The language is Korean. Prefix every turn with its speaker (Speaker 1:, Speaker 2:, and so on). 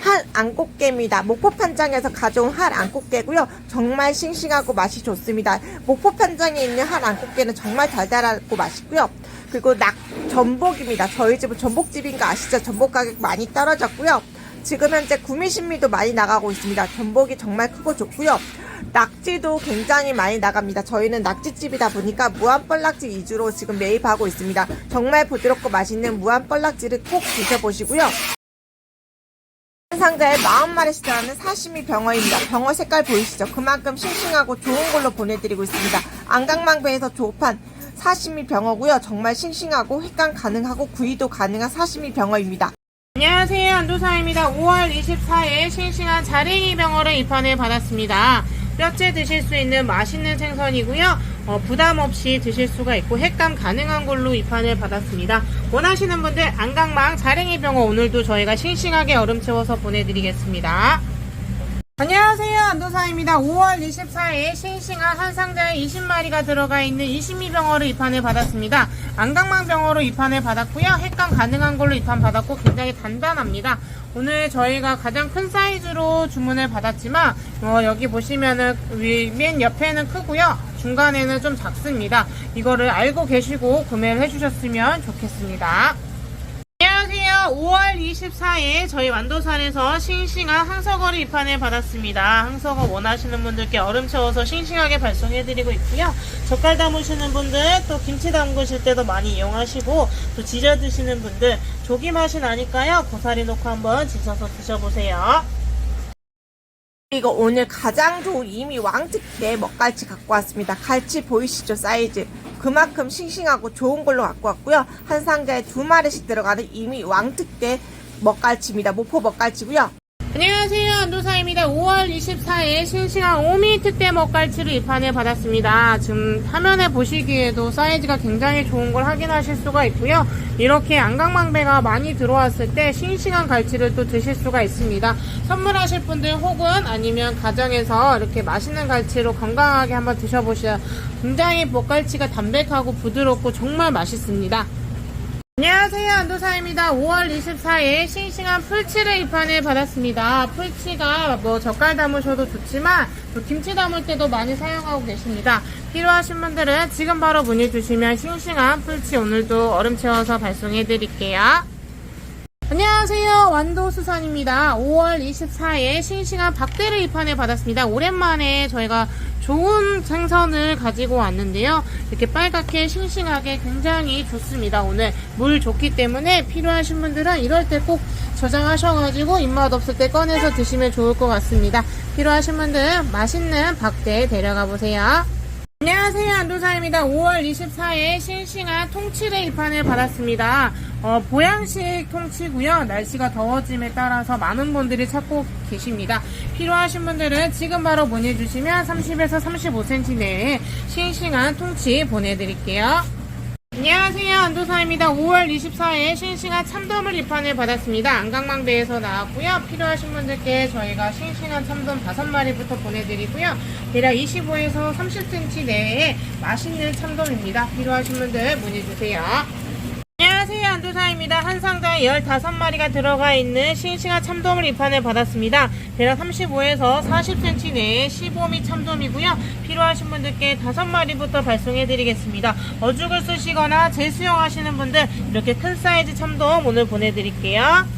Speaker 1: 한 안꽃게입니다. 목포 판장에서 가져온 한 안꽃게고요. 정말 싱싱하고 맛이 좋습니다. 목포 판장에 있는 한 안꽃게는 정말 달달하고 맛있고요. 그리고 낙 전복입니다. 저희 집은 전복집인 거 아시죠? 전복 가격 많이 떨어졌고요. 지금 현재 구미 신미도 많이 나가고 있습니다. 전복이 정말 크고 좋고요. 낙지도 굉장히 많이 나갑니다. 저희는 낙지집이다 보니까 무한뻘락지 위주로 지금 매입하고 있습니다. 정말 부드럽고 맛있는 무한뻘락지를 꼭 드셔보시고요. 한 상자에 40마리씩 들어가는 사시미 병어입니다. 병어 색깔 보이시죠? 그만큼 싱싱하고 좋은 걸로 보내드리고 있습니다. 안강망배에서 조업한 사시미 병어고요. 정말 싱싱하고 횟감 가능하고 구이도 가능한 사시미 병어입니다.
Speaker 2: 안녕하세요. 안도사입니다. 5월 24일 싱싱한 자랭이 병어를 입안을 받았습니다. 뼈째 드실 수 있는 맛있는 생선이고요. 어, 부담 없이 드실 수가 있고 횟감 가능한 걸로 입안을 받았습니다. 원하시는 분들 안강망 자랭이 병어 오늘도 저희가 싱싱하게 얼음 채워서 보내드리겠습니다. 안녕하세요. 안도사입니다. 5월 24일 싱싱한 한 상자에 20마리가 들어가 있는 22병어를 입안을 받았습니다. 안강망 병어로 입안을 받았고요. 횟감 가능한 걸로 입안 받았고 굉장히 단단합니다. 오늘 저희가 가장 큰 사이즈로 주문을 받았지만 어, 여기 보시면은 위, 맨 옆에는 크고요. 중간에는 좀 작습니다. 이거를 알고 계시고 구매를 해주셨으면 좋겠습니다. 안녕하세요. 5월 24일 저희 완도산에서 싱싱한 항서거를 입안을 받았습니다. 항서거 원하시는 분들께 얼음 채워서 싱싱하게 발송해드리고 있고요. 젓갈 담으시는 분들 또 김치 담그실 때도 많이 이용하시고 또 지져 드시는 분들 조기 맛이 나니까요. 고사리 넣고 한번 지져서 드셔보세요.
Speaker 1: 이거 오늘 가장 좋은 이미 왕특대 먹갈치 갖고 왔습니다. 갈치 보이시죠? 사이즈. 그만큼 싱싱하고 좋은 걸로 갖고 왔고요. 한 상자에 두 마리씩 들어가는 이미 왕특대 먹갈치입니다. 모포 먹갈치고요.
Speaker 2: 안녕하세요. 안도사입니다. 5월 24일 싱싱한 오미 특대 먹갈치를 입안을 받았습니다. 지금 화면에 보시기에도 사이즈가 굉장히 좋은 걸 확인하실 수가 있고요. 이렇게 안강망배가 많이 들어왔을 때 싱싱한 갈치를 또 드실 수가 있습니다. 선물하실 분들 혹은 아니면 가정에서 이렇게 맛있는 갈치로 건강하게 한번 드셔보셔야 굉장히 먹갈치가 담백하고 부드럽고 정말 맛있습니다. 안녕하세요. 안도사입니다. 5월 24일 싱싱한 풀치를 입안을 받았습니다. 풀치가 뭐 젓갈 담으셔도 좋지만 또 김치 담을 때도 많이 사용하고 계십니다. 필요하신 분들은 지금 바로 문의 주시면 싱싱한 풀치 오늘도 얼음 채워서 발송해 드릴게요 안녕하세요. 완도수산입니다. 5월 24일 싱싱한 박대를 입안을 받았습니다. 오랜만에 저희가 좋은 생선을 가지고 왔는데요. 이렇게 빨갛게 싱싱하게 굉장히 좋습니다. 오늘 물 좋기 때문에 필요하신 분들은 이럴 때 꼭 저장하셔가지고 입맛 없을 때 꺼내서 드시면 좋을 것 같습니다. 필요하신 분들은 맛있는 박대 데려가 보세요. 안녕하세요. 안도사입니다. 5월 24일 싱싱한 통치레 입안을 받았습니다. 어, 보양식 통치고요. 날씨가 더워짐에 따라서 많은 분들이 찾고 계십니다. 필요하신 분들은 지금 바로 문의 주시면 30에서 35cm 내에 싱싱한 통치 보내드릴게요 안녕하세요. 안도사입니다. 5월 24일 싱싱한 참돔을 입안을 받았습니다. 안강망배에서 나왔고요. 필요하신 분들께 저희가 싱싱한 참돔 5마리부터 보내드리고요. 대략 25에서 30cm 내에 맛있는 참돔입니다. 필요하신 분들 문의주세요. 안도사입니다. 한 상자에 15마리가 들어가 있는 싱싱한 참돔을 입안을 받았습니다. 대략 35에서 40cm 내에 15미 참돔이고요. 필요하신 분들께 5마리부터 발송해드리겠습니다. 어죽을 쓰시거나 재수영 하시는 분들 이렇게 큰 사이즈 참돔 오늘 보내드릴게요.